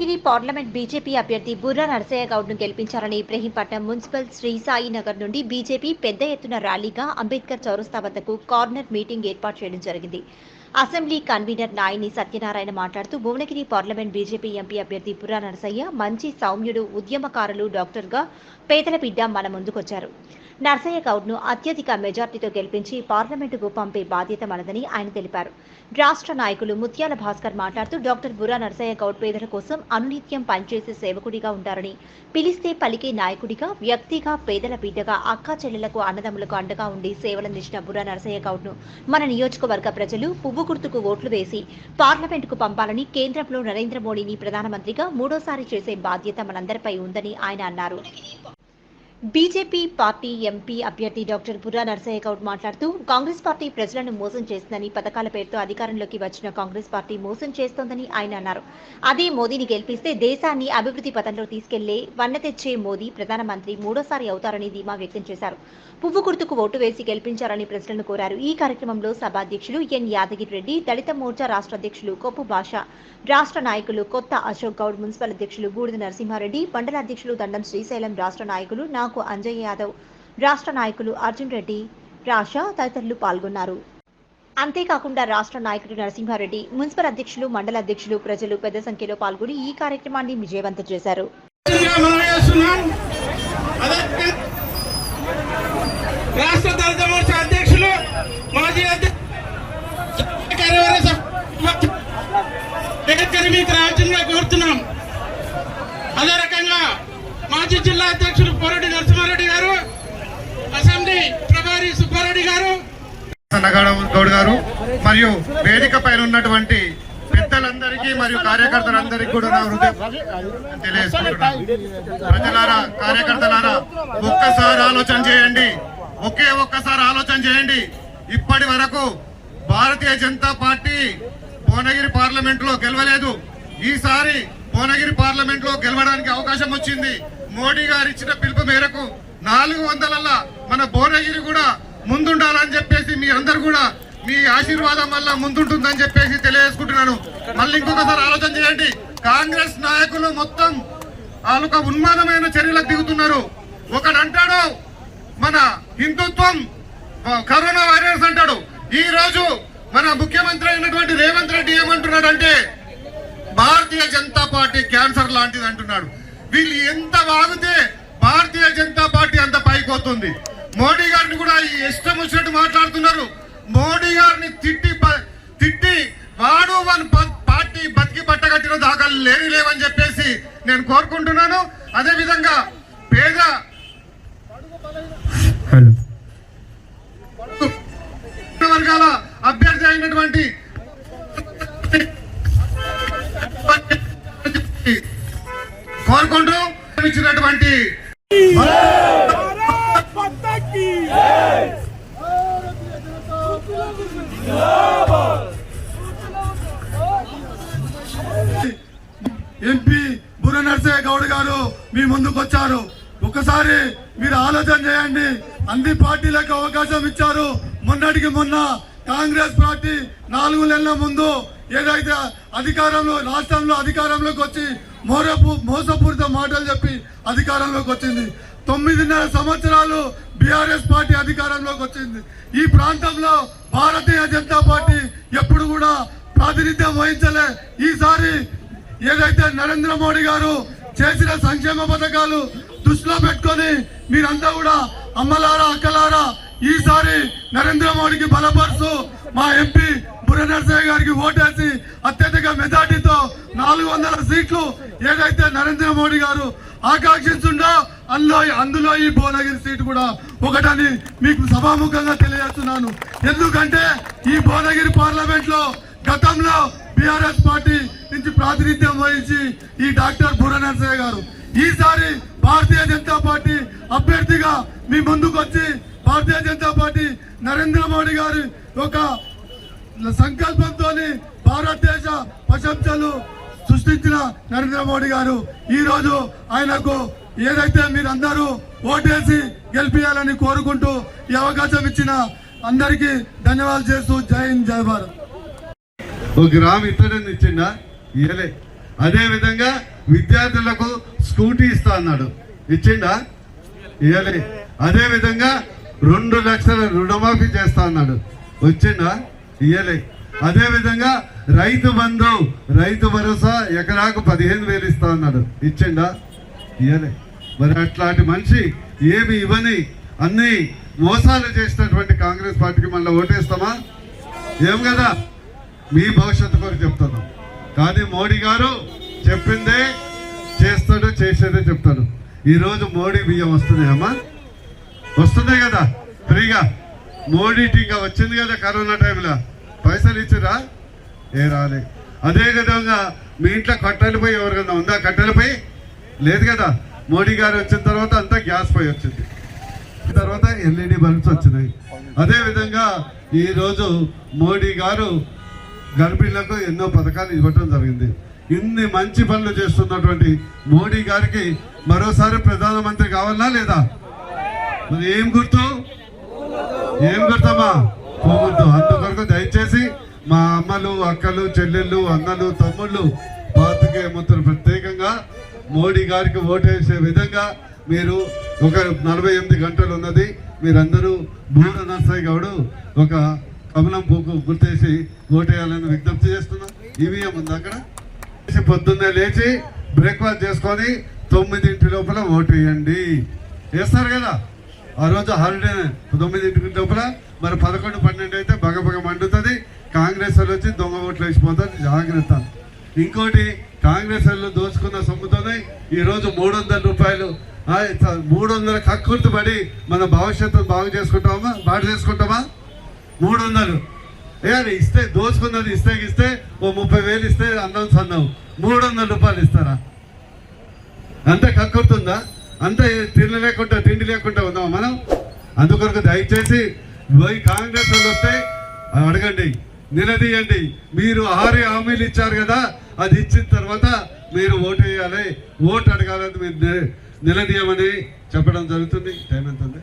Bhuvanagiri parliament BJP అభ్యర్థి బుర్రా నరసయ్య గౌడ్ను గెలిపించాలని ఇబ్రహీంపట్నం మున్సిపల్ శ్రీ సాయి నగర్ నుండి బీజేపీ పెద్ద ఎత్తున ర్యాలీగా అంబేద్కర్ చౌరస్తా వద్దకు కార్నర్ మీటింగ్ ఏర్పాటు చేయడం జరిగింది. అసెంబ్లీ కన్వీనర్ నాయని సత్యనారాయణ మాట్లాడుతూ భువనగిరి పార్లమెంట్ బీజేపీ ఎంపీ అభ్యర్థి బుర్రా నరసయ్య మంచి సౌమ్యుడు ఉద్యమకారులు డాక్టర్గా పేదల బిడ్డ మన ముందుకొచ్చారు. నర్సయ్య గౌడ్ను అత్యధిక మెజార్టీతో గెలిపించి పార్లమెంటుకు పంపే బాధ్యత మనదని ఆయన తెలిపారు. రాష్ట్ర నాయకులు ముత్యాల భాస్కర్ మాట్లాడుతూ డాక్టర్ బురా నర్సయ్య గౌడ్ పేదల కోసం అనునిత్యం పనిచేసే సేవకుడిగా ఉంటారని పిలిస్తే పలికే నాయకుడిగా వ్యక్తిగా పేదల బిడ్డగా అక్కా చెల్లెలకు అన్నదమ్ములకు అండగా ఉండి సేవలందించిన బురా నరసయ్య గౌడ్ను మన నియోజకవర్గ ప్రజలు పువ్వు గుర్తుకు ఓట్లు వేసి పార్లమెంటుకు పంపాలని కేంద్రంలో నరేంద్ర మోడీని ప్రధానమంత్రిగా మూడోసారి చేసే బాధ్యత మనందరిపై ఉందని ఆయన అన్నారు. బీజేపీ పార్టీ ఎంపీ అభ్యర్థి డాక్టర్ బుర్రా నరసయ్య గౌడ్ మాట్లాడుతూ కాంగ్రెస్ పార్టీ ప్రజలను మోసం చేస్తుందని పథకాల పేరుతో అధికారంలోకి వచ్చిన కాంగ్రెస్ పార్టీ మోసం చేస్తోందని ఆయన అన్నారు. అదే మోదీని గెలిపిస్తే దేశాన్ని అభివృద్ధి పథంలో తీసుకెళ్ళే వన్న తెచ్చే మోదీ ప్రధానమంత్రి మూడోసారి అవుతారని ధీమా వ్యక్తం చేశారు. పువ్వు గుర్తుకు ఓటు వేసి గెలిపించారని ప్రజలను కోరారు. ఈ కార్యక్రమంలో సభాధ్యక్షులు ఎన్ యాదగిరి రెడ్డి దళిత మోర్చా రాష్ట్ర అధ్యక్షులు కొప్పు భాష రాష్ట్ర నాయకులు కొత్త అశోక్ గౌడ్ మున్సిపల్ అధ్యక్షులు బూడిద నరసింహారెడ్డి మండల అధ్యక్షులు దండం శ్రీశైలం రాష్ట్ర నాయకులు నాకు అంజయ్ యాదవ్ రాష్ట్ర నాయకులు అర్జున్ రెడ్డి రాషా తదితరులు పాల్గొన్నారు అంతేకాకుండా రాష్ట్ర నాయకుడు నరసింహారెడ్డి మున్సిపల్ అధ్యక్షులు మండల అధ్యక్షులు ప్రజలు పెద్ద సంఖ్యలో పాల్గొని ఈ కార్యక్రమాన్ని విజయవంతం చేశారు రాష్ట్ర దళిత అధ్యక్షులు మాజీ అధ్యక్షులు కార్యవర్గ సభ్యులు వేదికని మీకు రావాల్సిందిగా కోరుతున్నాం అదే రకంగా మాజీ జిల్లా అధ్యక్షులు పోరెడ్డి నరసింహారెడ్డి గారు అసెంబ్లీ ప్రభారి సుబ్బారెడ్డి గారు సన్నగాడ గౌడ్ గారు మరియు వేదిక పైన ఉన్నటువంటి పెద్దలందరికీ మరియు కార్యకర్తలందరికీ కూడా నా హృదయం తెలియజేసుకుంటున్నాను. ప్రజలారా కార్యకర్తలారా ఒక్కసారి ఆలోచన చేయండి. ఒకే ఒక్కసారి ఆలోచన చేయండి. ఇప్పటి వరకు భారతీయ జనతా పార్టీ భువనగిరి పార్లమెంట్లో గెలవలేదు. ఈసారి భువనగిరి పార్లమెంట్లో గెలవడానికి అవకాశం వచ్చింది. మోడీ గారు ఇచ్చిన పిలుపు మేరకు నాలుగు వందలల్లా మన భువనగిరి కూడా ముందుండాలని చెప్పేసి మీ అందరు కూడా మీ ఆశీర్వాదం వల్ల ముందుంటుందని చెప్పేసి తెలియజేసుకుంటున్నాను. మళ్ళీ ఇంకొకసారి ఆలోచన చేయండి. కాంగ్రెస్ నాయకులు మొత్తం వాళ్ళొక ఉన్మాదమైన చర్యలకు దిగుతున్నారు. ఒకడంటాడు మన హిందుత్వం కరోనా వైరస్ అంటాడు. ఈ రోజు మన ముఖ్యమంత్రి అయినటువంటి రేవంత్ రెడ్డి ఏమంటున్నాడు అంటే భారతీయ జనతా పార్టీ క్యాన్సర్ లాంటిది అంటున్నాడు. వీళ్ళు ఎంత వాగితే భారతీయ జనతా పార్టీ అంత పైకొస్తుంది మోడీ గారిని కూడా ఈ ఇష్టం వచ్చినట్టు మాట్లాడుతున్నారు. మోడీ గారిని తిట్టి తిట్టి వాడు వన్ పార్టీ బతికి పట్టగట్టిన దాఖలు లేని లేవని చెప్పేసి నేను కోరుకుంటున్నాను. అదే విధంగా పేద వర్గాల అభ్యర్థి అయినటువంటి కోరుకుంటూ ఇచ్చినటువంటి మీ ముందుకు వచ్చారు. ఒకసారి మీరు ఆలోచన చేయండి. అన్ని పార్టీలకు అవకాశం ఇచ్చారు. మొన్నటికి మొన్న కాంగ్రెస్ పార్టీ నాలుగు నెలల ముందు ఏదైతే అధికారంలో రాష్ట్రంలో అధికారంలోకి వచ్చి మోరపు మోసపూరిత మాటలు చెప్పి అధికారంలోకి వచ్చింది. తొమ్మిదిన్నర సంవత్సరాలు బీఆర్ఎస్ పార్టీ అధికారంలోకి వచ్చింది. ఈ ప్రాంతంలో భారతీయ జనతా పార్టీ ఎప్పుడు కూడా ప్రాతినిధ్యం వహించలే. ఈసారి ఏదైతే నరేంద్ర మోడీ గారు చేసిన సంక్షేమ పథకాలు దృష్టిలో పెట్టుకొని మీరంతా కూడా అమ్మలారా అక్కలారా ఈసారి నరేంద్ర మోడీకి బలపరుస్తూ మా ఎంపీ బుర్ర నరసయ్య గారికి ఓటేసి అత్యధిక మెజార్టీతో నాలుగు వందల సీట్లు ఏదైతే నరేంద్ర మోడీ గారు ఆకాంక్షించుండో అందులో అందులో ఈ భువనగిరి సీటు కూడా ఒకటని మీకు సభాముఖంగా తెలియజేస్తున్నాను. ఎందుకంటే ఈ భువనగిరి పార్లమెంట్లో గతంలో బీఆర్ఎస్ పార్టీ నుంచి ప్రాతినిధ్యం వహించి ఈ డాక్టర్ బుర్ర నరసయ్య గారు ఈసారి భారతీయ జనతా పార్టీ అభ్యర్థిగా మీ ముందుకు వచ్చి భారతీయ జనతా పార్టీ నరేంద్ర మోడీ గారి ఒక సంకల్పంతో భారతదేశ ప్రశంసలు సృష్టించిన నరేంద్ర మోడీ గారు. ఈ రోజు ఆయనకు ఏదైతే మీరందరూ ఓటేసి గెలిపించాలని కోరుకుంటూ ఈ అవకాశం ఇచ్చిన అందరికీ ధన్యవాదాలు చేస్తూ జై హింద్ జై భారత్. ఒక గ్రామ్ ఇతరుని ఇచ్చిండా? ఇయలే అదే విధంగా విద్యార్థులకు స్కూటీ ఇస్తా అన్నాడు. ఇచ్చిండా? ఇవ్వలే అదే విధంగా రెండు లక్షల రుణమాఫీ చేస్తా అన్నాడు. వచ్చిండా? ఇయ్యలే. అదే విధంగా రైతు బంధు రైతు భరోసా ఎకరాకు పదిహేను వేలు ఇస్తా అన్నాడు. ఇచ్చిండా? ఇయ్యలే. మరి అట్లాంటి మనిషి ఏమి ఇవ్వని అన్ని మోసాలు చేసినటువంటి కాంగ్రెస్ పార్టీకి మళ్ళీ ఓటేస్తామా? ఏం కదా? మీ భవిష్యత్తు కొరకు చెప్తున్నాం. కానీ మోడీ గారు చెప్పిందే చేస్తాడు చేసేదే చెప్తాడు. ఈరోజు మోడీ బియ్యం వస్తున్నాయమ్మా వస్తున్నాయి కదా ఫ్రీగా. మోడీ టీకా వచ్చింది కదా కరోనా టైంలో. పైసలు ఇచ్చిరా? ఏ రాలే. అదే విధంగా మీ ఇంట్లో కట్టెలపై ఎవరికైనా ఉందా? కట్టెలపై లేదు కదా. మోడీ గారు వచ్చిన తర్వాత అంతా గ్యాస్ పై వచ్చింది. తర్వాత ఎల్ఈడి బల్బ్స్ వచ్చినాయి. అదేవిధంగా ఈరోజు మోడీ గారు గర్భిణులకు ఎన్నో పథకాలు ఇవ్వటం జరిగింది. ఇన్ని మంచి పనులు చేస్తున్నటువంటి మోడీ గారికి మరోసారి ప్రధానమంత్రి కావాలా లేదా? మరి ఏం గుర్తు? ఏం గుర్తమ్మా? పోగుర్తు అందుకొరకు దయచేసి మా అమ్మలు అక్కలు చెల్లెళ్ళు అన్నలు తమ్ముళ్ళు పాతికే మొత్తం ప్రత్యేకంగా మోడీ గారికి ఓటేసే విధంగా మీరు ఒక నలభై ఎనిమిది గంటలు ఉన్నది. మీరందరూ బూర నర్సయ్య గౌడు ఒక కమలం పూకు గుర్తేసి ఓటేయాలని విజ్ఞప్తి చేస్తున్నా. ఈవీఎం ఉంది అక్కడ? పొద్దున్నే లేచి బ్రేక్ఫాస్ట్ చేసుకొని తొమ్మిదింటి లోపల ఓటు వేయండి. వేస్తారు కదా? ఆ రోజు హాలిడే తొమ్మిదింటి లోపల మరి పదకొండు పన్నెండు అయితే బగబగ మండుతుంది కాంగ్రెస్ వాళ్ళు వచ్చి దొంగ ఓట్లు వేసిపోతారు. జాగ్రత్త. ఇంకోటి కాంగ్రెస్ వాళ్ళు దోచుకున్న సొమ్ముతోనే ఈరోజు మూడు వందల రూపాయలు. మూడు వందల కక్కుర్తి పడి మన భవిష్యత్తు బాగు చేసుకుంటామా? బాటు చేసుకుంటామా? మూడు వందలు ఏ ఇస్తే దోచుకున్నది ఇస్తే ఇస్తే ఓ ముప్పై వేలు ఇస్తే అందం సందం. మూడు వందల రూపాయలు ఇస్తారా? అంతే కక్కుతుందా అంతే తిండి లేకుండా తిండి లేకుండా ఉందామా మనం? అందుకొరకు దయచేసి పోయి కాంగ్రెస్ వాళ్ళు వస్తే అడగండి నిలదీయండి. మీరు ఆరు హామీలు ఇచ్చారు కదా అది ఇచ్చిన తర్వాత మీరు ఓటు వేయాలి. ఓటు అడగాలని మీరు నిలదీయమని చెప్పడం జరుగుతుంది. టైం ఎంత ఉంది?